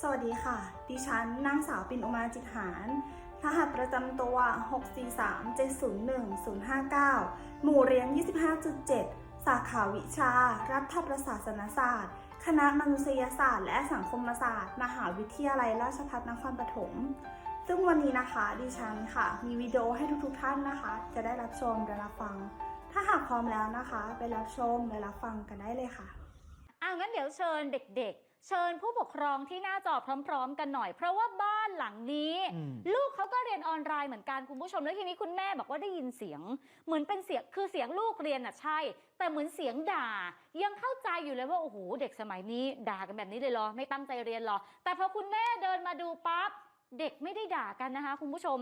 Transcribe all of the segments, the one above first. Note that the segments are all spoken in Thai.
สวัสดีค่ะ ดิฉันนางสาวปินอุมาจิตหารรหัสประจำตัว 643701059 หมู่เรียน 25.7 สาขาวิชา รัฐประศาสนศาสตร์ คณะมนุษยศาสตร์ และสังคมศาสตร์ มหาวิทยาลัยราชภัฏนครปฐม ซึ่งวันนี้นะคะดิฉันค่ะ มีวิดีโอให้ทุกๆท่านนะคะ จะได้รับชมและรับฟัง ถ้าหากพร้อมแล้วนะคะ ไปรับชมและรับฟังกันได้เลยค่ะอะงั้นเดี๋ยวเชิญเด็กๆ เชิญผู้ปกครองที่หน้าจอพร้อม ๆ กันหน่อย เพราะว่าบ้านหลังนี้ อืม ลูกเขาก็เรียนออนไลน์เหมือนกันคุณผู้ชมแล้วทีนี้คุณแม่บอกว่าได้ยินเสียง เหมือนเป็นเสียงคือเสียงลูกเรียนอะใช่ แต่เหมือนเสียงด่า ยังเข้าใจอยู่เลยว่าโอ้โหเด็กสมัยนี้ด่ากันแบบนี้เลยเหรอไม่ตั้งใจเรียนเหรอ แต่พอคุณแม่เดินมาดูปั๊บเด็กไม่ได้ด่ากันนะคะ คุณผู้ชม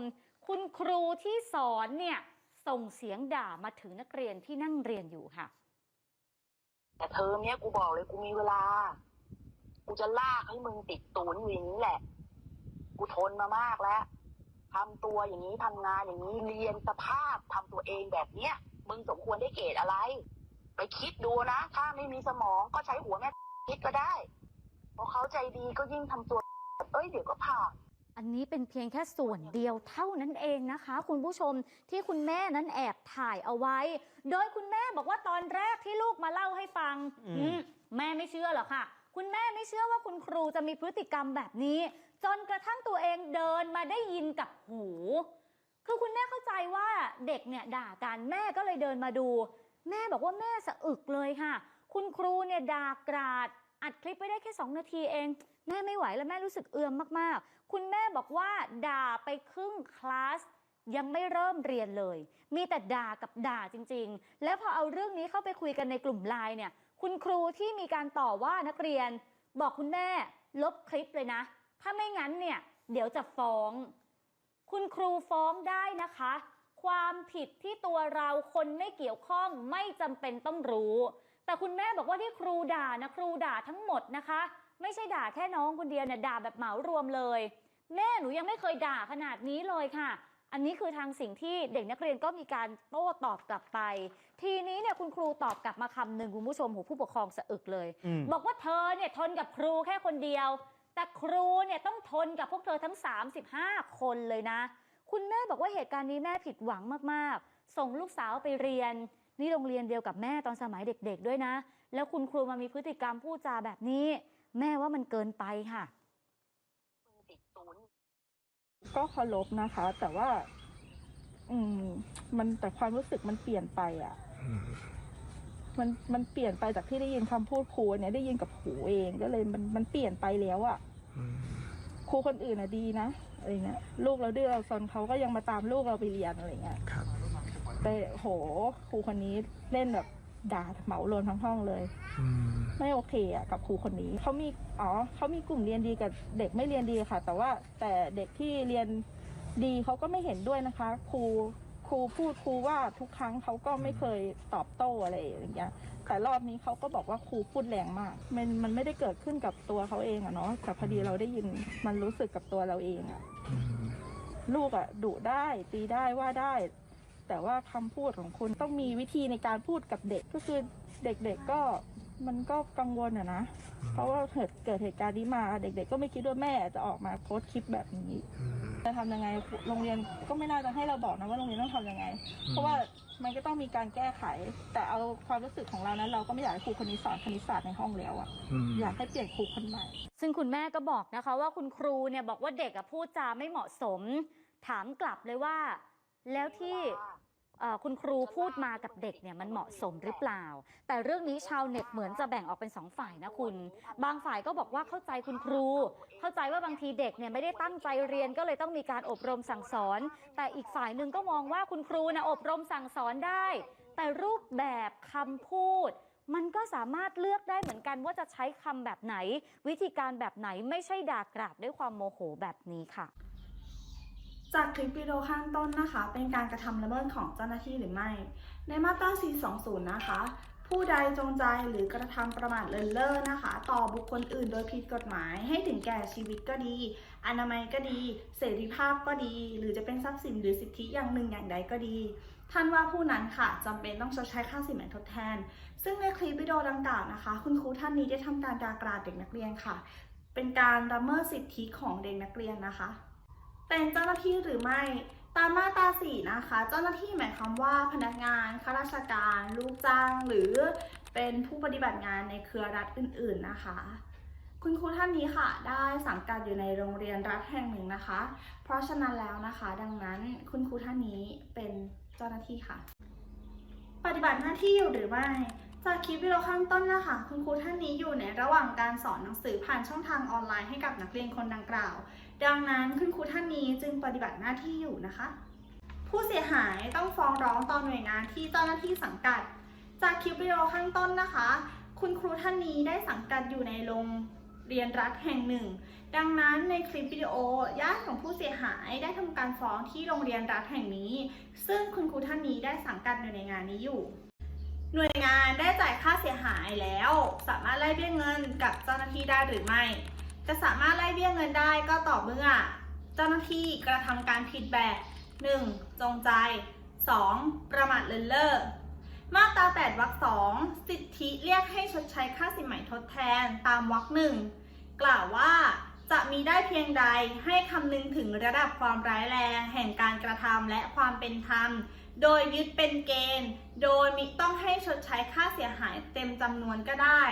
คุณครูที่สอนเนี่ยส่งเสียงด่ามาถึงนักเรียนที่นั่งเรียนอยู่ค่ะ แต่เทอมเนี้ยกูบอกเลยกูมีเวลา กูจะลากให้มึงติดตูนอยู่อย่างนี้แหละ กูทนมามากแล้วทำตัวอย่างนี้ทำงานอย่างนี้เรียนสภาพทำตัวเองแบบเนี้ย มึงสมควรได้เกรดอะไร ไปคิดดูนะ ถ้าไม่มีสมองก็ใช้หัวแม่คิดก็ได้เพราะเขาใจดีก็ยิ่งทำตัว เอ้ยเดี๋ยวก็ผ่านอันนี้เป็นเพียงแค่ส่วนเดียวเท่านั้นเองนะคะ คุณผู้ชมที่คุณแม่นั้นแอบถ่ายเอาไว้ โดยคุณแม่บอกว่าตอนแรกที่ลูกมาเล่าให้ฟังอืมอืมแม่ไม่เชื่อหรอกค่ะ คุณแม่ไม่เชื่อว่าคุณครูจะมีพฤติกรรมแบบนี้ จนกระทั่งตัวเองเดินมาได้ยินกับหู คือคุณแม่เข้าใจว่าเด็กเนี่ยด่ากันแม่ก็เลยเดินมาดู แม่บอกว่าแม่สะอึกเลยค่ะ คุณครูเนี่ยด่ากราด อัดคลิปไปได้แค่ 2 นาทีเอง แม่ไม่ไหวแล้วแม่รู้สึกเอือมมากๆ คุณแม่บอกว่าด่าไปครึ่งคลาสยังไม่เริ่มเรียนเลย มีแต่ด่ากับด่าจริง ๆ แล้วพอเอาเรื่องนี้เข้าไปคุยกันในกลุ่มไลน์เนี่ย คุณครูที่มีการต่อว่านักเรียน บอกคุณแม่ลบคลิปเลยนะ ถ้าไม่งั้นเนี่ย เดี๋ยวจะฟ้อง คุณครูฟ้องได้นะคะ ความผิดที่ตัวเราคนไม่เกี่ยวข้องไม่จำเป็นต้องรู้ แต่คุณแม่บอกว่าที่ครูด่านะครูด่าทั้งหมดนะคะ ไม่ใช่ด่าแค่น้องคนเดียวเนี่ยด่าแบบเหมารวมเลย แม่หนูยังไม่เคยด่าขนาดนี้เลยค่ะ อันนี้คือทางสิ่งที่เด็กนักเรียนก็มีการโต้ตอบกลับไป ทีนี้เนี่ยคุณครูตอบกลับมาคำหนึ่งคุณผู้ชมโหผู้ปกครองสะอึกเลย อืม บอกว่าเธอเนี่ยทนกับครูแค่คนเดียว แต่ครูเนี่ยต้องทนกับพวกเธอทั้ง 35 คนเลยนะ คุณแม่บอกว่าเหตุการณ์นี้แม่ผิดหวังมากๆ ส่งลูกสาวไปเรียน นี่โรงเรียนเดียวกับแม่ตอนสมัยเด็กๆด้วยนะ แล้วคุณครูมามีพฤติกรรมพูดจาแบบนี้ แม่ว่ามันเกินไปค่ะมึงติดตูน ก็เคารพนะคะ แต่ว่า อืม มันแต่ความรู้สึกมันเปลี่ยนไปอะ มันมันเปลี่ยนไปจากที่ได้ยินคำพูดครูเนี่ยได้ยินกับหูเองก็เลยมันมันเปลี่ยนไปแล้วอะครูคนอื่นอะดีนะอะไรเงี้ยลูกเราดื้อเราซนเขาก็ยังมาตามลูกเราไปเรียนอะไรเงี้ยครับ แต่โหครูคนนี้เล่นแบบ ด่าเหมารวมทั้งห้องเลยอืมไม่โอเคอะกับครูคนนี้เขามีอ๋อเขามีกลุ่มเรียนดีกับเด็กไม่เรียนดีค่ะ แต่ว่าแต่เด็กที่เรียนดีเขาก็ไม่เห็นด้วยนะคะ ครูครูพูดครูว่าทุกครั้งเขาก็ไม่เคยตอบโต้อะไรอย่างเงี้ยแต่รอบนี้เขาก็บอกว่าครูพูดแรงมาก มันมันไม่ได้เกิดขึ้นกับตัวเขาเองอะเนาะแต่พอดีเราได้ยินมันรู้สึกกับตัวเราเองอะอืมลูกอะดุได้ตีได้ว่าได้ แต่ว่าคำพูดของคุณต้องมีวิธีในการพูดกับเด็กก็คือเด็กๆก็มันก็กังวลอะนะ เพราะว่าเกิดเกิดเหตุการณ์นี้มาเด็กๆ ก็ไม่คิดว่าแม่จะออกมาโพสต์คลิปแบบนี้อืมจะทำยังไงโรงเรียนก็ไม่น่าจะให้เราบอกนะว่าโรงเรียนต้องทำยังไง เพราะว่ามันก็ต้องมีการแก้ไข แต่เอาความรู้สึกของเรานั้น เราก็ไม่อยากให้ครูคนนี้สอนคณิตศาสตร์ในห้องแล้วอะอืมอยากให้เปลี่ยนครูคนใหม่ ซึ่งคุณแม่ก็บอกนะคะว่าคุณครูเนี่ยบอกว่าเด็กอะพูดจาไม่เหมาะสม ถามกลับเลยว่า แล้วที่เอ่อ คุณครูพูดมากับเด็กเนี่ยมันเหมาะสมหรือเปล่า แต่เรื่องนี้ชาวเน็ตเหมือนจะแบ่งออกเป็นสองฝ่ายนะคุณ บางฝ่ายก็บอกว่าเข้าใจคุณครู เข้าใจว่าบางทีเด็กเนี่ยไม่ได้ตั้งใจเรียนก็เลยต้องมีการอบรมสั่งสอน แต่อีกฝ่ายหนึ่งก็มองว่าคุณครูนะอบรมสั่งสอนได้ แต่รูปแบบคำพูดมันก็สามารถเลือกได้เหมือนกันว่าจะใช้คำแบบไหน วิธีการแบบไหนไม่ใช่ด่ากราดด้วยความโมโหแบบนี้ค่ะ จากคลิปวิดีโอข้างต้นนะคะ เป็นการกระทำละเมิดของเจ้าหน้าที่หรือไม่ ในมาตรา 420 นะคะ ผู้ใดจงใจหรือกระทำประมาทเลินเล่อนะคะ ต่อบุคคลอื่นโดยผิดกฎหมาย ให้ถึงแก่ชีวิตก็ดี อนามัยก็ดี เสรีภาพก็ดี หรือจะเป็นทรัพย์สินหรือสิทธิอย่างหนึ่งอย่างใดก็ดี ท่านว่าผู้นั้นค่ะจำเป็นต้องชดใช้ค่าสินไหมทดแทน ซึ่งในคลิปวิดีโอดังกล่าวนะคะ คุณครูท่านนี้ได้ทำการด่ากราดเด็กนักเรียนค่ะ เป็นการละเมิดสิทธิของเด็กนักเรียนนะคะ เป็นเจ้าหน้าที่หรือไม่ ตามมาตราสี่นะคะ เจ้าหน้าที่หมายความว่าพนักงานข้าราชการ ลูกจ้าง หรือเป็นผู้ปฏิบัติงานในเครือรัฐอื่น ๆนะคะ คุณครูท่านนี้ค่ะ ได้สังกัดอยู่ในโรงเรียนรัฐแห่งหนึ่งนะคะ เพราะฉะนั้นแล้วนะคะ ดังนั้นคุณครูท่านนี้เป็นเจ้าหน้าที่ค่ะ ปฏิบัติหน้าที่อยู่หรือไม่ จากคลิปวิดีโอข้างต้นนะคะ คุณครูท่านนี้อยู่ในระหว่างการสอนหนังสือผ่านช่องทางออนไลน์ให้กับนักเรียนคนดังกล่าว ดังนั้นคุณครูท่านนี้จึงปฏิบัติหน้าที่อยู่นะคะ ผู้เสียหายต้องฟ้องร้องต่อหน่วยงานที่เจ้าหน้าที่สังกัด จากคลิปวิดีโอข้างต้นนะคะ คุณครูท่านนี้ได้สังกัดอยู่ในโรงเรียนรัฐแห่งหนึ่ง ดังนั้นในคลิปวิดีโอญาติของผู้เสียหายได้ทำการฟ้องที่โรงเรียนรัฐแห่งนี้ ซึ่งคุณครูท่านนี้ได้สังกัดอยู่ในงานนี้อยู่ หน่วยงานได้จ่ายค่าเสียหายแล้ว สามารถไล่เบี้ยเงินกับเจ้าหน้าที่ได้หรือไม่ จะสามารถไล่เบี้ยเงินได้ก็ต่อเมื่อ เจ้าหน้าที่กระทำการผิดแบบ 1. จงใจ 2. ประมาทเลินเล่อมาตรา 8 วรรคสองสิทธิเรียกให้ชดใช้ค่าสินไหมทดแทนตามวรรคหนึ่งกล่าวว่าจะมีได้เพียงใดให้คำนึงถึงระดับความร้ายแรง แห่งการกระทำและความเป็นธรรม โดยยึดเป็นเกณฑ์ โดยมิต้องให้ชดใช้ค่าเสียหายเต็มจำนวนก็ได้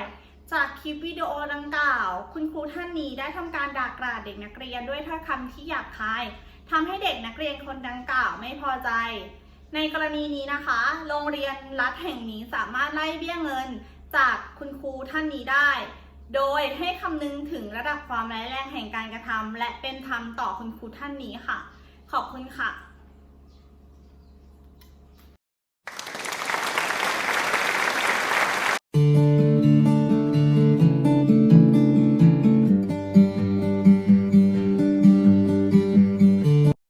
จากคลิปวิดีโอดังกล่าว คุณครูท่านนี้ได้ทำการด่ากราดเด็กนักเรียนด้วยถ้อยคำที่หยาบคายทำให้เด็กนักเรียนคนดังกล่าวไม่พอใจ ในกรณีนี้นะคะ โรงเรียนรัฐแห่งนี้สามารถไล่เบี้ยเงิน จากคุณครูท่านนี้ได้ โดยให้คำนึงถึงระดับความร้ายแรงแห่งการกระทำและเป็นธรรมต่อคุณครูท่านนี้ค่ะ ขอบคุณค่ะ